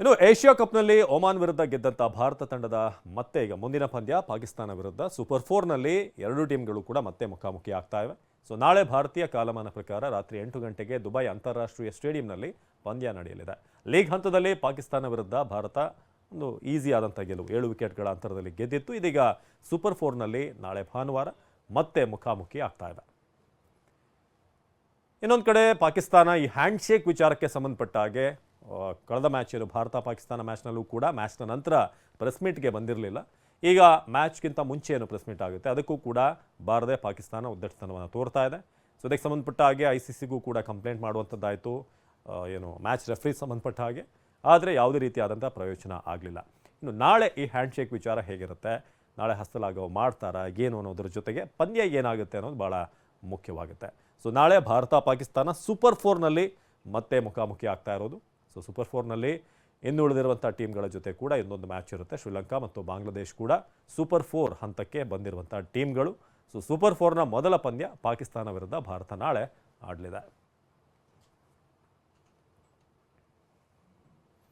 ಇನ್ನು Asia ಕಪ್ನಲ್ಲಿ Oman ವಿರುದ್ಧ ಗೆದ್ದಂಥ ಭಾರತ ತಂಡದ ಮತ್ತೆ ಈಗ ಮುಂದಿನ ಪಂದ್ಯ ಪಾಕಿಸ್ತಾನ ವಿರುದ್ಧ ಸೂಪರ್ ಫೋರ್ನಲ್ಲಿ ಎರಡು ಟೀಮ್ಗಳು ಕೂಡ ಮತ್ತೆ ಮುಖಾಮುಖಿ ಆಗ್ತಾ ಇವೆ. ಸೊ ನಾಳೆ ಭಾರತೀಯ ಕಾಲಮಾನ ಪ್ರಕಾರ ರಾತ್ರಿ ಎಂಟು ಗಂಟೆಗೆ ದುಬೈ ಅಂತಾರಾಷ್ಟ್ರೀಯ ಸ್ಟೇಡಿಯಂನಲ್ಲಿ ಪಂದ್ಯ ನಡೆಯಲಿದೆ. ಲೀಗ್ ಹಂತದಲ್ಲಿ ಪಾಕಿಸ್ತಾನ ವಿರುದ್ಧ ಭಾರತ ಒಂದು ಈಸಿ ಆದಂಥ ಗೆಲುವು. ಏಳು ವಿಕೆಟ್ಗಳ ಅಂತರದಲ್ಲಿ ಗೆದ್ದಿತ್ತು. ಇದೀಗ ಸೂಪರ್ ಫೋರ್ನಲ್ಲಿ ನಾಳೆ ಭಾನುವಾರ ಮತ್ತೆ ಮುಖಾಮುಖಿ ಆಗ್ತಾ ಇದೆ. ಇನ್ನೊಂದು ಕಡೆ ಪಾಕಿಸ್ತಾನ ಈ ಹ್ಯಾಂಡ್ ಶೇಕ್ ವಿಚಾರಕ್ಕೆ ಸಂಬಂಧಪಟ್ಟ ಹಾಗೆ ಕಳೆದ ಮ್ಯಾಚ್ ಏನು ಭಾರತ ಪಾಕಿಸ್ತಾನ ಮ್ಯಾಚ್ನಲ್ಲೂ ಕೂಡ ಮ್ಯಾಚ್ನ ನಂತರ ಪ್ರೆಸ್ ಮೀಟ್ಗೆ ಬಂದಿರಲಿಲ್ಲ. ಈಗ ಮ್ಯಾಚ್ಗಿಂತ ಮುಂಚೆ ಏನು ಪ್ರೆಸ್ ಮೀಟ್ ಆಗುತ್ತೆ, ಅದಕ್ಕೂ ಕೂಡ ಬಾರದೆ ಪಾಕಿಸ್ತಾನ ಉದ್ದಟತನವನ್ನು ತೋರ್ತಾ ಇದೆ. ಸೊ ಇದಕ್ಕೆ ಸಂಬಂಧಪಟ್ಟ ಹಾಗೆ ಐ ಸಿ ಸಿಗೂ ಕೂಡ ಕಂಪ್ಲೇಂಟ್ ಮಾಡುವಂಥದ್ದಾಯಿತು. ಏನು ಮ್ಯಾಚ್ ರೆಫ್ರಿ ಸಂಬಂಧಪಟ್ಟ ಹಾಗೆ. ಆದರೆ ಯಾವುದೇ ರೀತಿಯಾದಂಥ ಪ್ರಯೋಜನ ಆಗಲಿಲ್ಲ. ಇನ್ನು ನಾಳೆ ಈ ಹ್ಯಾಂಡ್ ಶೇಕ್ ವಿಚಾರ ಹೇಗಿರುತ್ತೆ, ನಾಳೆ ಹಸ್ತಲಾಗೋ ಮಾಡ್ತಾರಾ, ಏನು ಅನ್ನೋದ್ರ ಜೊತೆಗೆ ಪಂದ್ಯ ಏನಾಗುತ್ತೆ ಅನ್ನೋದು ಭಾಳ ಮುಖ್ಯವಾಗುತ್ತೆ. ಸೊ ನಾಳೆ ಭಾರತ ಪಾಕಿಸ್ತಾನ ಸೂಪರ್ ಫೋರ್ನಲ್ಲಿ ಮತ್ತೆ ಮುಖಾಮುಖಿ ಆಗ್ತಾ ಇರೋದು. ಸೊ ಸೂಪರ್ ಫೋರ್ನಲ್ಲಿ ಇನ್ನು ಉಳಿದಿರುವಂಥ ಟೀಮ್ಗಳ ಜೊತೆ ಕೂಡ ಇನ್ನೊಂದು ಮ್ಯಾಚ್ ಇರುತ್ತೆ. ಶ್ರೀಲಂಕಾ ಮತ್ತು ಬಾಂಗ್ಲಾದೇಶ್ ಕೂಡ ಸೂಪರ್ ಫೋರ್ ಹಂತಕ್ಕೆ ಬಂದಿರುವಂಥ ಟೀಮ್ಗಳು ಸೊ ಸೂಪರ್ ಫೋರ್ನ ಮೊದಲ ಪಂದ್ಯ ಪಾಕಿಸ್ತಾನ ವಿರುದ್ಧ ಭಾರತ ನಾಳೆ ಆಡಲಿದೆ.